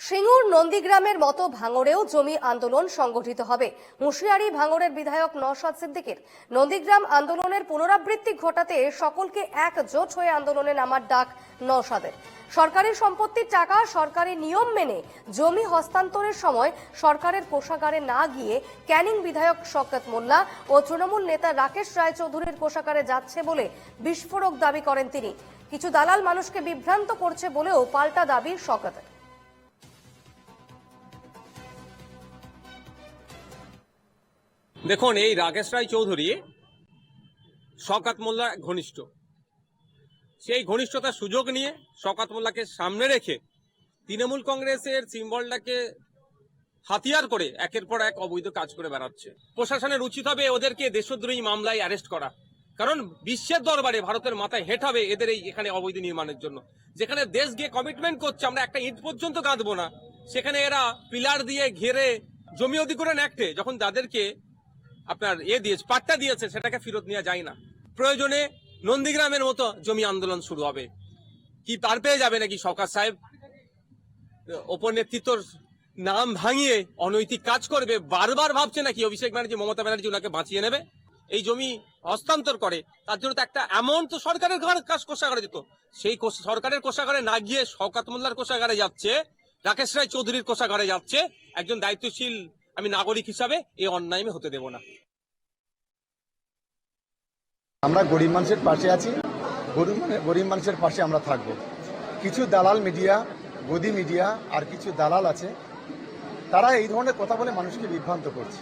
সিঙ্গুর নন্দীগ্রামের মতো ভাঙড়েও জমি আন্দোলন সংগঠিত হবে। হুঁশিয়ারি ভাঙড়ের বিধায়ক নওশাদ সিদ্দিকের নন্দীগ্রাম আন্দোলনের পুনরাবৃত্তি ঘটাতে সকলকে একজোট হয়ে আন্দোলনে নামার ডাক নওশাদের। সরকারি সম্পত্তির টাকা, সরকারি নিয়ম মেনে জমি হস্তান্তরের সময় সরকারের কোষাগারে না গিয়ে ক্যানিং বিধায়ক শওকত মোল্লা ও তৃণমূল নেতা রাকেশ রায়চৌধুরীর কোষাগারে যাচ্ছে বলে বিস্ফোরক দাবি করেন তিনি। কিছু দালাল মানুষকে বিভ্রান্ত করছে বলেও পাল্টা দাবি শওকতের। দেখুন, এই রাকেশ রায় চৌধুরী শকাত মোল্লা ঘনিষ্ঠ। সেই ঘনিষ্ঠতার সুযোগ নিয়ে শকাত মোল্লাকে সামনে রেখে তৃণমূল কংগ্রেসের সিম্বলটাকে হাতিয়ার করে একের পর এক অবৈধ কাজ করে বেড়াচ্ছে। প্রশাসনের উচিত হবে ওদেরকে দেশদ্রোহী মামলায় অ্যারেস্ট করা। কারণ বিশ্বের দরবারে ভারতের মাথায় হেট হবে এদের এই এখানে অবৈধ নির্মাণের জন্য। যেখানে দেশ গিয়ে কমিটমেন্ট করছে, আমরা একটা ইট পর্যন্ত কাঁদবো না। সেখানে এরা পিলার দিয়ে ঘেরে জমি অধিগ্রহণ অ্যাক্টে যখন তাদেরকে আপনার এ দিয়েছে, পাট্টা দিয়েছে, সেটাকে ফেরত নেওয়া যায় না। প্রয়োজনে নন্দীগ্রামের মতো জমি আন্দোলন শুরু হবে। কি পার পেয়ে যাবে নাকি সরকার সাহেব? ওপর নেতৃত্বর নাম ভাঙিয়ে অনৈতিক কাজ করবে, বারবার ভাবছে নাকি অভিষেক ব্যানার্জি, মমতা ব্যানার্জি ওনাকে বাঁচিয়ে নেবে? এই জমি হস্তান্তর করে, তার জন্য তো একটা অ্যামাউন্ট তো সরকারের কাজ কোষাগারে যেত সেই সরকারের কোষাগারে না গিয়ে শওকাত মোল্লার কোষাগারে যাচ্ছে, রাকেশ রায় চৌধুরীর কোষাগারে যাচ্ছে, একজন দায়িত্বশীল আমি নাগরিক হিসাবে এই অন্যায় আমি হতে দেব না। আমরা গরিব মানুষের পাশে আছি, গরিব মানে- গরিব মানুষের পাশে আমরা থাকব। কিছু দালাল মিডিয়া, গদি মিডিয়া আর কিছু দালাল আছে, তারা এই ধরনের কথা বলে মানুষকে বিভ্রান্ত করছে।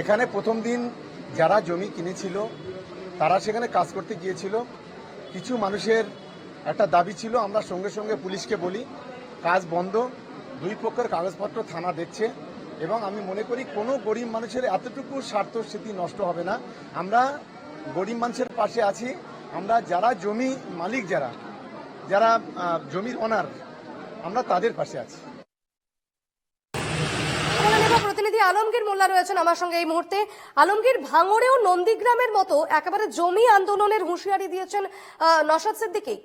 এখানে প্রথম দিন যারা জমি কিনেছিল, তারা সেখানে কাজ করতে গিয়েছিল। কিছু মানুষের একটা দাবি ছিল, আমরা সঙ্গে সঙ্গে পুলিশকে বলি, কাজ বন্ধ, দুই পক্ষের কাগজপত্র থানা দেখছে এবং আমি মনে করি কোনো গরিব মানুষের এতটুকু স্বার্থ স্থিতি নষ্ট হবে না। আমরা গরিব মানুষের পাশে আছি। আমরা যারা জমি মালিক যারা যারা জমির অনার আমরা তাদের পাশে আছি। প্রতিনিধি আলমগীর মোল্লা রয়েছেন আমার সঙ্গে এই মুহূর্তে। আলমগীর, ভাঙড়েও নন্দীগ্রামের মতো একেবারে জমি আন্দোলনের হুঁশিয়ারি দিয়েছেন নওশাদ সিদ্দিকী।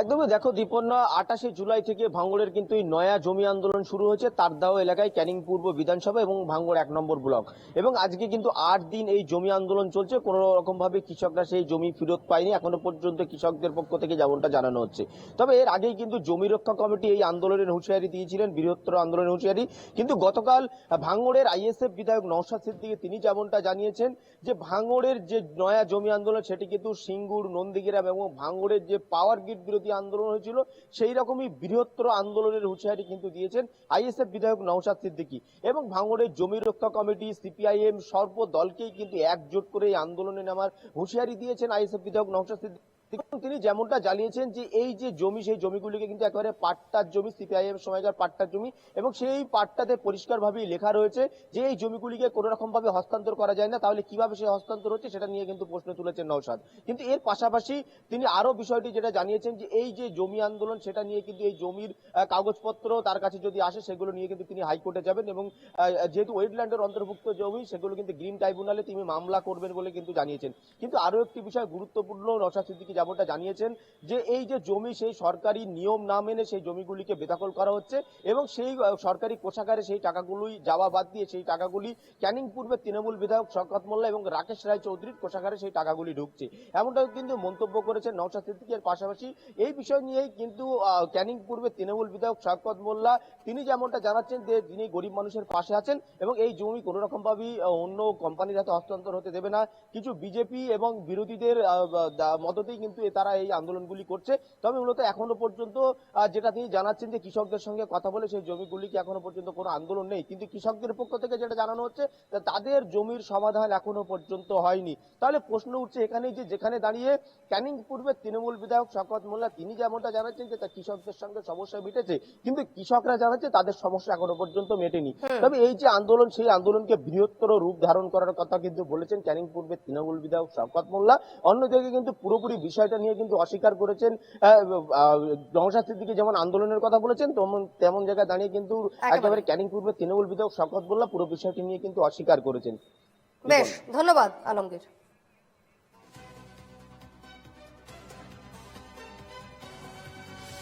একদমই দেখো, দীপন্না, আটাশে জুলাই থেকে ভাঙ্গড়ের কিন্তু এই নয়া জমি আন্দোলন শুরু হয়েছে তারদাহ এলাকায় ক্যানিং পূর্ব বিধানসভা এবং ভাঙ্গড় এক নম্বর ব্লক। এবং আজকে কিন্তু আট দিন এই জমি আন্দোলন চলছে, কোনো রকম ভাবে কৃষকরা সেই জমি ফেরত পায়নি, এখনও পর্যন্ত কৃষকদের পক্ষ থেকে যেমনটা জানানো হচ্ছে। তবে এর আগেই কিন্তু জমি রক্ষা কমিটি এই আন্দোলনের হুঁশিয়ারি দিয়েছিলেন, বৃহত্তর আন্দোলনের হুঁশিয়ারি। কিন্তু গতকাল ভাঙ্গড়ের আইএসএফ বিধায়ক নওশাদ সিদ্দিকী তিনি যেমনটা জানিয়েছেন যে ভাঙ্গড়ের যে নয়া জমি আন্দোলন, সেটি কিন্তু সিঙ্গুর, নন্দীগ্রাম এবং ভাঙ্গড়ের যে পাওয়ার গ্রিড বিরোধী আন্দোলন হয়েছিল, সেই রকমই বৃহত্তর আন্দোলনের হুঁশিয়ারি কিন্তু দিয়েছেন আইএসএফ বিধায়ক নওশাদ সিদ্দিকী। এবং ভাঙড়ের জমি রক্ষা কমিটি, সিপিআইএম, সর্ব দলকেই কিন্তু একজোট করে এই আন্দোলনে নামার হুঁশিয়ারি দিয়েছেন আইএসএফ বিধায়ক নওশাদ সিদ্দিকী। তিনি যেমনটা জানিয়েছেন যে এই যে জমি, সেই জমিগুলিকে কিন্তু একেবারে পাট্টার জমি সিপিআইএম সময়কার পাট্টার জমি, এবং সেই পাট্টাতে পরিষ্কারভাবেই লেখা রয়েছে যে এই জমিগুলিকে কোনো রকম ভাবে হস্তান্তর করা যায় না। তাহলে কীভাবে সেই হস্তান্তর হচ্ছে সেটা নিয়ে কিন্তু প্রশ্ন তুলেছেন নৌসাদ কিন্তু এর পাশাপাশি তিনি আরও বিষয়টি যেটা জানিয়েছেন যে এই যে জমি আন্দোলন, সেটা নিয়ে কিন্তু এই জমির কাগজপত্র তার কাছে যদি আসে, সেগুলো নিয়ে কিন্তু তিনি হাইকোর্টে যাবেন এবং যেহেতু ওয়েটল্যান্ডের অন্তর্ভুক্ত জমি, সেগুলো কিন্তু গ্রিন ট্রাইব্যুনালে তিনি মামলা করবেন বলে কিন্তু জানিয়েছেন। কিন্তু আরও একটি বিষয় গুরুত্বপূর্ণ নশা সিদ্দিকি যেমনটা জানিয়েছেন যে এই যে জমি সেই সরকারি নিয়ম না মেনে সেই জমিগুলিকে বেদখল করা হচ্ছে এবং সেই সরকারি কোষাগারে সেই টাকাগুলোই যাওয়া বাদ দিয়ে সেই টাকাগুলি ক্যানিং পূর্বে তৃণমূল বিধায়ক শওকত মোল্লা এবং রাকেশ রায় চৌধুরীর কোষাগারে সেই টাকাগুলি ঢুকছে। এমনটাও কিন্তু মন্তব্য করেছেন নওশাদ সিদ্দিকের পাশাপাশি। এই বিষয় নিয়েই কিন্তু ক্যানিং পূর্বে তৃণমূল বিধায়ক শওকত মোল্লা তিনি যেমনটা জানাচ্ছেন যে তিনি গরিব মানুষের পাশে আছেন এবং এই জমি কোনো রকম ভাবেই অন্য কোম্পানির হাতে হস্তান্তর হতে দেবে না। কিছু বিজেপি এবং বিরোধীদের মদতেই কিন্তু তারা এই আন্দোলনগুলি করছে। তবে মূলত এখনও পর্যন্ত যেটা তিনি জানাচ্ছেন যে কৃষকদের সঙ্গে কথা বলে সেই জমিগুলিকে এখনও পর্যন্ত কোনো আন্দোলন নেই। কিন্তু কৃষকদের পক্ষ থেকে যেটা জানানো হচ্ছে তাদের জমির সমাধান এখনও পর্যন্ত হয়নি। তাহলে প্রশ্ন উঠছে এখানে যে যেখানে দাঁড়িয়ে ক্যানিং পূর্বে তৃণমূল বিধায়ক শকত মোল্লা তিনি যেমনটা জানাচ্ছেন যে তা কৃষকদের সঙ্গে সমস্যা মিটেছে কিন্তু কৃষকরা জানাচ্ছে তাদের সমস্যা এখনও পর্যন্ত মেটেনি। তবে এই যে আন্দোলন সেই আন্দোলনকে বৃহত্তর রূপ ধারণ করার কথা কিন্তু বলেছেন ক্যানিং পূর্বে তৃণমূল বিধায়ক শকত মোল্লা। অন্যদিকে কিন্তু পুরোপুরি বিষয়টা নিয়ে কিন্তু অস্বীকার করেছেন নওশাদ দিকে যেমন আন্দোলনের কথা বলেছেন তেমন তেমন জায়গায় দাঁড়িয়ে কিন্তু একেবারে। ক্যানিং পূর্বে তৃণমূল বিধায়ক শওকত মোল্লা পুরো বিষয়টি নিয়ে কিন্তু অস্বীকার করেছেন। বেশ ধন্যবাদ আলমগীর।